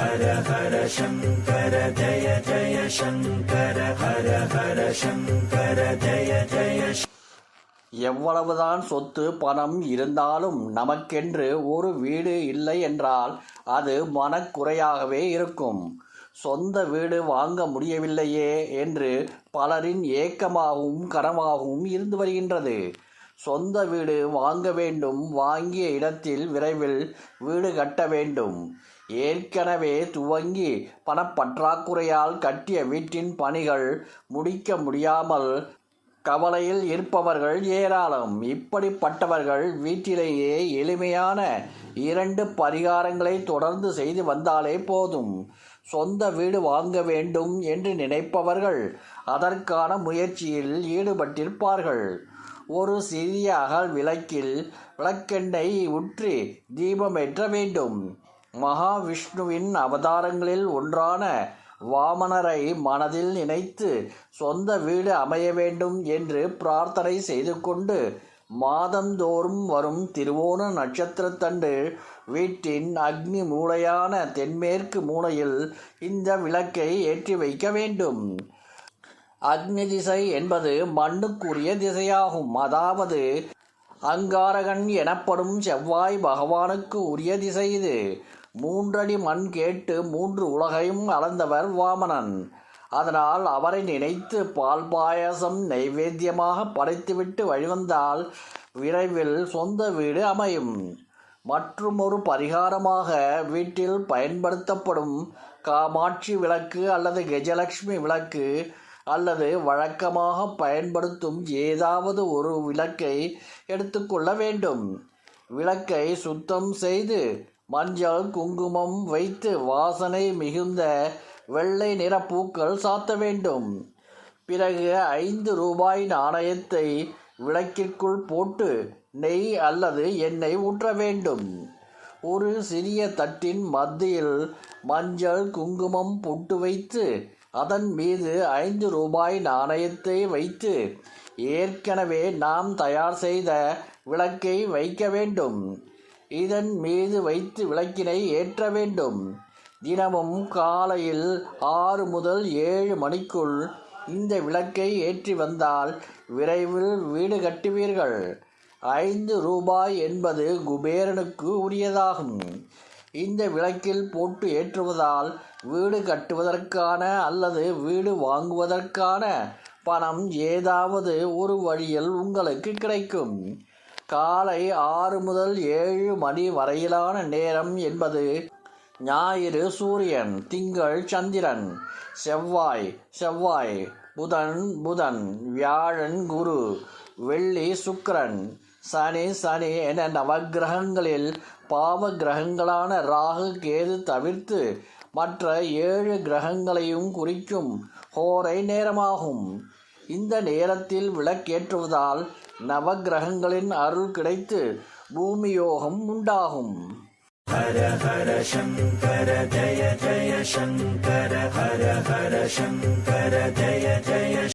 ஹர ஹர சங்கர ஜய ஜய சங்கர ஹர ஹர சங்கர ஜய ஜய எவ்வளவுதான் சொத்து பணம் இருந்தாலும் நமக்கென்று ஒரு வீடு இல்லை என்றால் அது மனக்குறையாகவே இருக்கும். சொந்த வீடு வாங்க முடியவில்லையே என்று பலரின் ஏக்கமாகவும் கனமாகவும் இருந்து வருகின்றது. சொந்த வீடு வாங்க வேண்டும் வாங்கிய இடத்தில் விரைவில் வீடு கட்ட வேண்டும். ஏற்கனவே துவங்கி பணப்பற்றாக்குறையால் கட்டிய வீட்டின் பணிகள் முடிக்க முடியாமல் கவலையில் இருப்பவர்கள் ஏராளம். இப்படிப்பட்டவர்கள் வீட்டிலேயே எளிமையான இரண்டு பரிகாரங்களை தொடர்ந்து செய்து வந்தாலே போதும். சொந்த வீடு வாங்க வேண்டும் என்று நினைப்பவர்கள் அதற்கான முயற்சியில் ஈடுபட்டிருப்பார்கள். ஒரு சிறிய அகல் விளக்கில் விளக்கெண்ணெய் உற்றி தீபம் ஏற்ற வேண்டும். மகாவிஷ்ணுவின் அவதாரங்களில் ஒன்றான வாமனரை மனதில் நினைத்து சொந்த வீடு அமைய வேண்டும் என்று பிரார்த்தனை செய்து கொண்டு மாதந்தோறும் வரும் திருவோண நட்சத்திரத்தன்று வீட்டின் அக்னி மூலையான தென்மேற்கு மூலையில் இந்த விளக்கை ஏற்றி வைக்க வேண்டும். அக்னி திசை என்பது மண்ணுக்குரிய திசையாகும். அதாவது அங்காரகன் எனப்படும் செவ்வாய் பகவானுக்கு உரிய திசை இது. மூன்றடி மண் கேட்டு மூன்று உலகையும் அளந்தவர் வாமனன். அதனால் அவரை நினைத்து பால் பாயசம் நைவேத்தியமாக படைத்துவிட்டு வழிவந்தால் விரைவில் சொந்த வீடு அமையும். மற்றும் ஒரு பரிகாரமாக வீட்டில் பயன்படுத்தப்படும் காமாட்சி விளக்கு அல்லது கஜலட்சுமி விளக்கு அல்லது வழக்கமாக பயன்படுத்தும் ஏதாவது ஒரு விளக்கை எடுத்துக்கொள்ள வேண்டும். விளக்கை சுத்தம் செய்து மஞ்சள் குங்குமம் வைத்து வாசனை மிகுந்த வெள்ளை நிற பூக்கள் சாத்த வேண்டும். பிறகு ஐந்து ரூபாய் நாணயத்தை விளக்கிற்குள் போட்டு நெய் அல்லது எண்ணெய் ஊற்ற வேண்டும். ஒரு சிறிய தட்டின் மத்தியில் மஞ்சள் குங்குமம் பொட்டு வைத்து அதன் மீது ஐந்து ரூபாய் நாணயத்தை வைத்து ஏற்கனவே நாம் தயார் செய்த விளக்கை வைக்க வேண்டும். இதன் மீது வைத்து விளக்கினை ஏற்ற வேண்டும். தினமும் காலையில் ஆறு முதல் ஏழு மணிக்குள் இந்த விளக்கை ஏற்றி வந்தால் விரைவில் வீடு கட்டுவீர்கள். ஐந்து ரூபாய் என்பது குபேரனுக்கு உரியதாகும். இந்த விளக்கில் போட்டு ஏற்றுவதால் வீடு கட்டுவதற்கான அல்லது வீடு வாங்குவதற்கான பணம் ஏதாவது ஒரு வழியில் உங்களுக்கு கிடைக்கும். காலை ஆறு முதல் ஏழு மணி வரையிலான நேரம் என்பது ஞாயிறு சூரியன் திங்கள் சந்திரன் செவ்வாய் செவ்வாய் புதன் புதன் வியாழன் குரு வெள்ளி சுக்கரன் சனி சனி என நவக்கிரகங்களில் பாவ கிரகங்களான ராகு கேது தவிர்த்து மற்ற ஏழு கிரகங்களையும் குறிக்கும் ஹோரை நேரமாகும். இந்த நேரத்தில் விளக்கேற்றுவதால் நவகிரகங்களின் அருள் கிடைத்து பூமியோகம் உண்டாகும். ஹர ஹர சங்கர ஜய ஜய சங்கர ஹர ஹர சங்கர ஜய ஜய